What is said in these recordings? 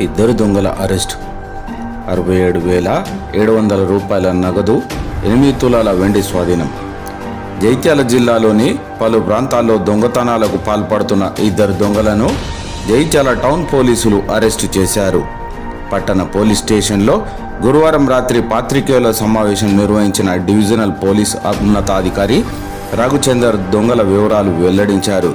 ఇద్దరు దొంగల అరెస్ట్. అరవై ఏడు వేల ఏడు వందల రూపాయల నగదు ఎనిమిది తులాల వెండి స్వాధీనం. జైత్యాల జిల్లాలోని పలు ప్రాంతాల్లో దొంగతనాలకు పాల్పడుతున్న ఇద్దరు దొంగలను జైత్యాల టౌన్ పోలీసులు అరెస్టు చేశారు. పట్టణ పోలీస్ స్టేషన్లో గురువారం రాత్రి పాత్రికేయుల సమావేశం నిర్వహించిన డివిజనల్ పోలీస్ ఉన్నతాధికారి రఘుచందర్ దొంగల వివరాలు వెల్లడించారు.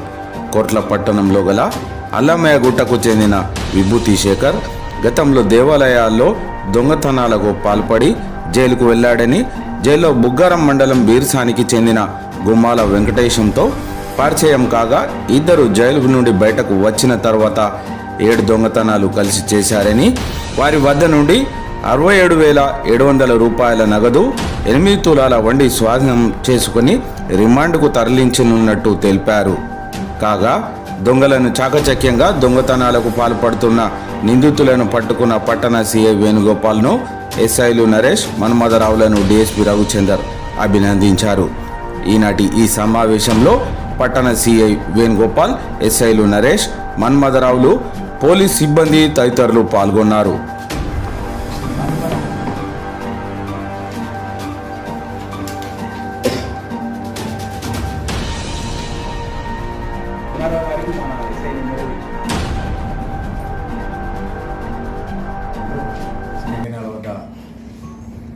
కోట్ల పట్టణంలో గల అల్లమయ్య గుట్టకు చెందిన విభూతి శేఖర్ గతంలో దేవాలయాల్లో దొంగతనాలకు పాల్పడి జైలుకు వెళ్ళాడని జైల్లో బుగ్గారం మండలం బీర్సానికి చెందిన గుమ్మాల వెంకటేశంతో పరిచయం కాగా ఇద్దరు జైలు నుండి బయటకు వచ్చిన తర్వాత ఏడు దొంగతనాలు కలిసి చేశారని వారి వద్ద నుండి అరవై ఏడు వేల ఏడు వందల రూపాయల నగదు ఎనిమిది తులాల వండి స్వాధీనం చేసుకుని రిమాండ్కు తరలించనున్నట్టు తెలిపారు. కాగా దొంగలను చాకచక్యంగా దొంగతనాలకు పాల్పడుతున్న నిందితులను పట్టుకున్న పట్టణ సీఐ వేణుగోపాల్ను ఎస్ఐలు నరేష్ మన్మథరావులను డిఎస్పి రవిచందర్ అభినందించారు. ఈనాటి ఈ సమావేశంలో పట్టణ సీఐ వేణుగోపాల్ ఎస్ఐలు నరేష్ మన్మథరావులు పోలీస్ సిబ్బంది తదితరులు పాల్గొన్నారు. సింగనాల వద్ద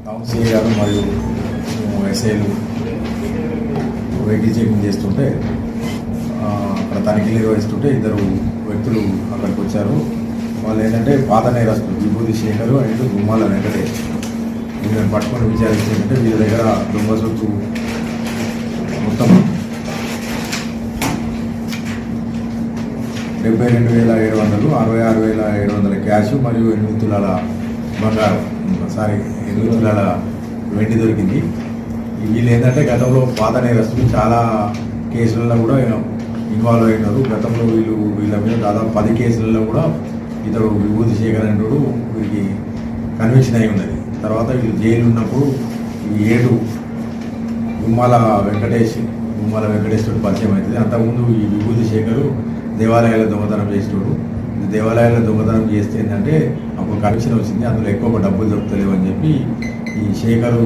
టౌన్ గారు మరియు మేము ఎస్ఐలు వెయిటింగ్ చెకింగ్ చేస్తుంటే అక్కడ తనిఖీలు నిర్వహిస్తుంటే ఇద్దరు వ్యక్తులు అక్కడికి వచ్చారు వాళ్ళు ఏంటంటే పాత నేరస్తులు విభూతి శేఖరు అండ్ గుమ్మాల వెంకటేష్ వీళ్ళని పట్టుకొని విచారించేటంటే వీళ్ళ దగ్గర దొంగ సొత్తు మొత్తం డెబ్బై రెండు వేల ఏడు వందలు అరవై ఆరు వేల ఏడు వందల క్యాష్ మరియు ఎనిమిది తులాల బంగారం. సారీ ఎనిమిది తులాల వెండి దొరికింది. వీళ్ళు ఏంటంటే గతంలో పాత నేరస్తులు చాలా కేసులలో కూడా ఇన్వాల్వ్ అయినారు. గతంలో వీళ్ళు వీళ్ళ మీద దాదాపు పది కేసులలో కూడా ఇతడు విభూతి శేఖర్ అనేవాడు వీరికి కన్విక్షన్ అయి ఉన్నది. తర్వాత వీళ్ళు జైలు ఉన్నప్పుడు ఈ ఏడు గుమ్మాల వెంకటేష్ గుమ్మాల వెంకటేశ్వరుడు పరిచయం అవుతుంది. అంతకుముందు ఈ విభూతి శేఖరు దేవాలయాల దొంగతనం చేసినప్పుడు ఇది దొంగతనం చేస్తే ఏంటంటే అప్పుడు కమిషన్ వచ్చింది అందులో ఎక్కువ డబ్బులు దొరుకుతలేవు అని చెప్పి ఈ శేఖరు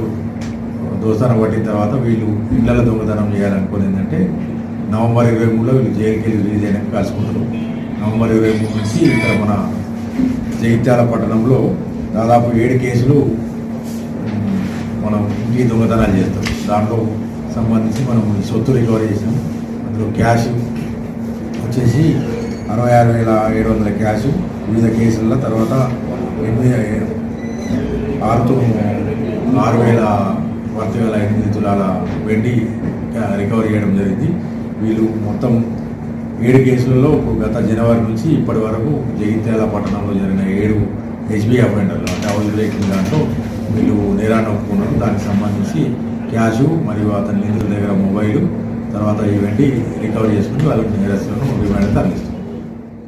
దోసనం పట్టిన తర్వాత వీళ్ళు ఇళ్ళ దొంగతనం చేయాలనుకుని ఏంటంటే నవంబర్ ఇరవై మూడులో వీళ్ళు జైలుకి వెళ్ళి రిలీజ్ అయినాక కలుసుకుంటారు నవంబర్ ఇరవై మూడు నుంచి ఇక్కడ మన జైత్యాల పట్టణంలో దాదాపు ఏడు కేసులు మనం ఇంటికి దొంగతనాలు చేస్తాం. దాంట్లో సంబంధించి మనం సొత్తు రికవరీ చేసాం అందులో క్యాష్ వచ్చేసి అరవై ఆరు వేల ఏడు వందల క్యాష్. వివిధ కేసుల తర్వాత ఎనిమిది ఆరుతో ఆరు వేల పది వేల ఎనిమిది తులాల వెండి రికవరీ చేయడం జరిగింది. వీళ్ళు మొత్తం ఏడు కేసులలో గత జనవరి నుంచి ఇప్పటి వరకు జగిత్యాల పట్టణంలో జరిగిన ఏడు హెచ్బి అఫెండర్లు అంటే హౌస్ లేకుండా దాంట్లో వీళ్ళు నేరాన్ని ఒప్పుకున్నారు. దానికి సంబంధించి క్యాషు మరియు అతని నిధుల దగ్గర మొబైల్ తర్వాత ఇవన్నీ వెండి రికవరీ చేసుకుని వాళ్ళకి నిరసనను రిమాండ్ తరలిస్తారు